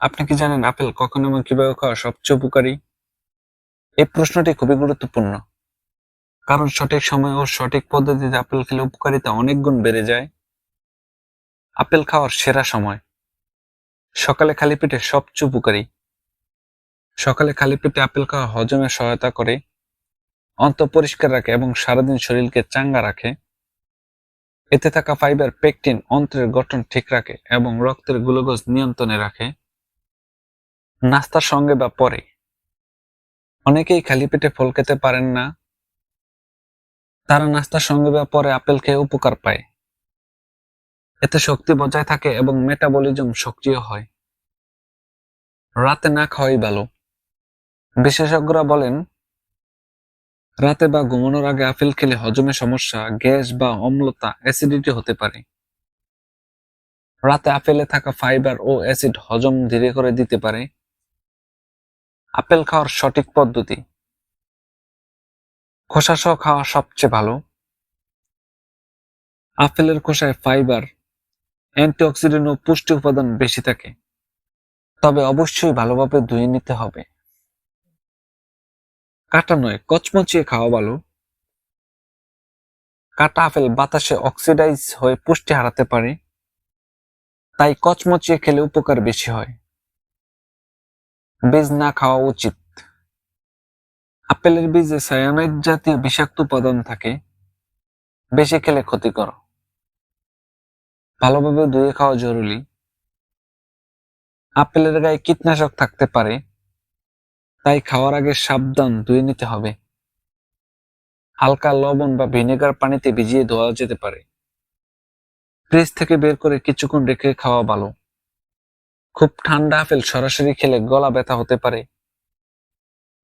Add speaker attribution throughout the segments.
Speaker 1: আপনি কি জানেন আপেল কখন এবং কীভাবে খাওয়া সবচেয়ে উপকারী? এই প্রশ্নটি খুবই গুরুত্বপূর্ণ। কারণ সঠিক সময় ও সঠিক পদ্ধতিতে আপেল খেলে উপকারিতা অনেক গুণ বেড়ে যায়। আপেল খাওয়ার সেরা সময়। সকালে খালি পেটে সবচেয়ে উপকারী। সকালে খালি পেটে আপেল খাওয়া হজমে সহায়তা করে, অন্ত পরিষ্কার রাখে এবং সারাদিন শরীরকে চাঙ্গা রাখে। এতে থাকা ফাইবার পেকটিন অন্ত্রের গঠন ঠিক রাখে এবং রক্তের গ্লুকোজ নিয়ন্ত্রণে রাখে। নাস্তার সঙ্গে বা পরে। অনেকেই খালি পেটে ফল খেতে পারেন না। তারা নাস্তার সঙ্গে বা পরে আপেল খেয়ে উপকার পায়। এতে শক্তি বজায় থাকে এবং মেটাবলিজম সক্রিয় হয়। রাতে না খাওয়াই ভালো। বিশেষজ্ঞরা বলেন, রাতে বা ঘুমানোর আগে আপেল খেলে হজমে সমস্যা, গ্যাস বা অম্লতা, অ্যাসিডিটি হতে পারে। রাতে আপেলে থাকা ফাইবার ও অ্যাসিড হজম ধীরে করে দিতে পারে। আপেল খাওয়ার সঠিক পদ্ধতি। খোসা সহ খাওয়া সবচেয়ে ভালো। আপেলের খোসায় ফাইবার অ্যান্টিঅক্সিডেন্ট ও পুষ্টি উপাদান বেশি থাকে। তবে অবশ্যই ভালোভাবে ধুয়ে নিতে হবে। কাটা নয়, কচমচিয়ে খাওয়া ভালো। কাটা আপেল বাতাসে অক্সিডাইজ হয়ে পুষ্টি হারাতে পারে। তাই কচমচিয়ে খেলে উপকার বেশি হয়। বীজ না খাওয়া উচিত। আপেলের বীজে সায়ানাইড জাতীয় বিষাক্ত উপাদান থাকে। বেশি খেলে ক্ষতিকর ভালোভাবে ধুয়ে খাওয়া জরুরি। আপেলের গায়ে কীটনাশক থাকতে পারে। তাই খাওয়ার আগে সাবধান ধুয়ে নিতে হবে। হালকা লবণ বা ভিনেগার পানিতে ভিজিয়ে ধোয়া যেতে পারে। ফ্রিজ থেকে বের করে কিছুক্ষণ রেখে খাওয়া ভালো। খুব ঠান্ডা আপেল সরাসরি খেলে গলা ব্যথা হতে পারে।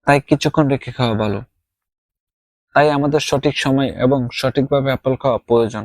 Speaker 1: তাই কিছুক্ষণ রেখে খাওয়া ভালো। তাই আমাদের সঠিক সময় এবং সঠিকভাবে আপেল খাওয়া প্রয়োজন।